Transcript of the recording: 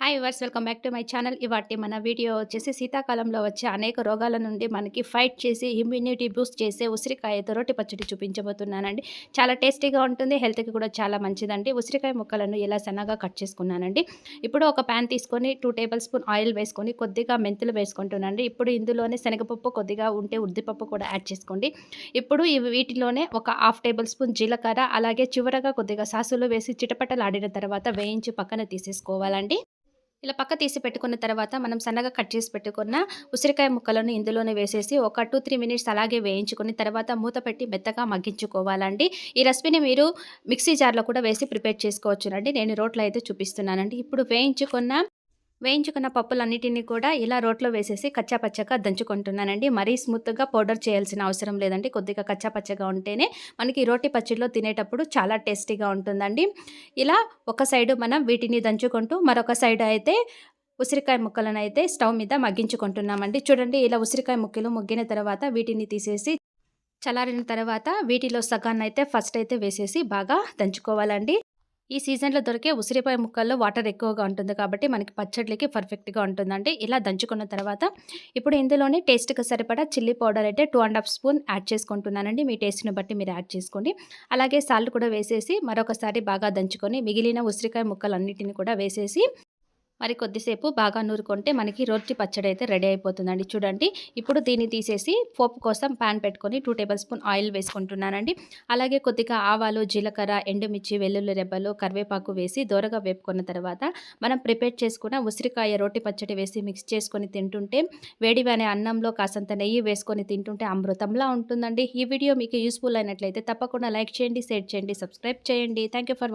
Hi verse welcome back to my channel ఇవాటి మన video వచ్చేసి శీతాకాలంలో వచ్చే అనేక రోగాల నుండి మనకి ఫైట్ చేసి ఇమ్యూనిటీ బూస్ట్ చేసే ఉసిరికాయతో రొట్టి పచ్చడి చూపించబోతున్నానండి. చాలా టేస్టీగా ఉంటుంది హెల్త్కి కూడా చాలా మంచిదండి. ఉసిరికాయ ముక్కలను ఎలా సన్నగా కట్ చేసుకున్నానండి. ఇప్పుడు ఒక ప్యాన్ తీసుకొని టూ టేబుల్ స్పూన్ ఆయిల్ వేసుకొని కొద్దిగా మెంతులు వేసుకుంటున్నానండి. ఇప్పుడు ఇందులోనే శనగపప్పు కొద్దిగా ఉంటే ఉద్దిపప్పు కూడా యాడ్ చేసుకోండి. ఇప్పుడు వీటిలోనే ఒక హాఫ్ టేబుల్ స్పూన్ జీలకర్ర అలాగే చివరగా కొద్దిగా సాసులు వేసి చిటపటలాడిన తర్వాత వేయించి పక్కన తీసేసుకోవాలండి. ఇలా పక్క తీసి పెట్టుకున్న తర్వాత మనం సన్నగా కట్ చేసి పెట్టుకున్న ఉసిరికాయ ముక్కలను ఇందులోనే వేసేసి ఒక టూ త్రీ మినిట్స్ అలాగే వేయించుకుని తర్వాత మూత పెట్టి మెత్తగా మగ్గించుకోవాలండి. ఈ రెసిపీని మీరు మిక్సీ జార్లో కూడా వేసి ప్రిపేర్ చేసుకోవచ్చునండి. నేను రోట్లో అయితే చూపిస్తున్నానండి. ఇప్పుడు వేయించుకున్న వేయించుకున్న పప్పులన్నిటిని కూడా ఇలా రోట్లో వేసేసి కచ్చాపచ్చగా దంచుకుంటున్నానండి. మరీ స్మూత్గా పౌడర్ చేయాల్సిన అవసరం లేదండి. కొద్దిగా కచ్చాపచ్చగా ఉంటేనే మనకి రోటి పచ్చడిలో తినేటప్పుడు చాలా టేస్టీగా ఉంటుందండి. ఇలా ఒక సైడు మనం వీటిని దంచుకుంటూ మరొక సైడ్ అయితే ఉసిరికాయ ముక్కలను అయితే స్టవ్ మీద మగ్గించుకుంటున్నామండి. చూడండి ఇలా ఉసిరికాయ ముక్కలు ముగ్గిన తర్వాత వీటిని తీసేసి చల్లారిన తర్వాత వీటిలో సగాన్ని అయితే ఫస్ట్ అయితే వేసేసి బాగా దంచుకోవాలండి. ఈ సీజన్లో దొరికే ఉసిరిపాయ ముక్కల్లో వాటర్ ఎక్కువగా ఉంటుంది కాబట్టి మనకి పచ్చడికి పర్ఫెక్ట్గా ఉంటుందండి. ఇలా దంచుకున్న తర్వాత ఇప్పుడు ఇందులోనే టేస్ట్కి సరిపడా చిల్లీ పౌడర్ అయితే two and half spoon add చేసుకుంటున్నానండి. మీ టేస్ట్ని బట్టి మీరు యాడ్ చేసుకోండి. అలాగే సాల్ట్ కూడా వేసేసి మరొకసారి బాగా దంచుకొని మిగిలిన ఉసిరికాయ ముక్కలన్నిటిని కూడా వేసేసి మరి కొద్దిసేపు బాగా నూరుకుంటే మనకి రొట్టి పచ్చడి అయితే రెడీ అయిపోతుందండి. చూడండి ఇప్పుడు దీన్ని తీసేసి పోపు కోసం ప్యాన్ పెట్టుకొని టూ టేబుల్ స్పూన్ ఆయిల్ వేసుకుంటున్నానండి. అలాగే కొద్దిగా ఆవాలు జీలకర్ర ఎండుమిర్చి వెల్లుల్లి రెబ్బలు కరివేపాకు వేసి దూరగా వేపుకున్న తర్వాత మనం ప్రిపేర్ చేసుకున్న ఉసిరికాయ రోటి పచ్చడి వేసి మిక్స్ చేసుకొని తింటుంటే వేడివానే అన్నంలో కాసంత నెయ్యి వేసుకొని తింటుంటే అమృతంలా ఉంటుందండి. ఈ వీడియో మీకు యూస్ఫుల్ అయినట్లయితే తప్పకుండా లైక్ చేయండి షేర్ చేయండి సబ్స్క్రైబ్ చేయండి. Thank for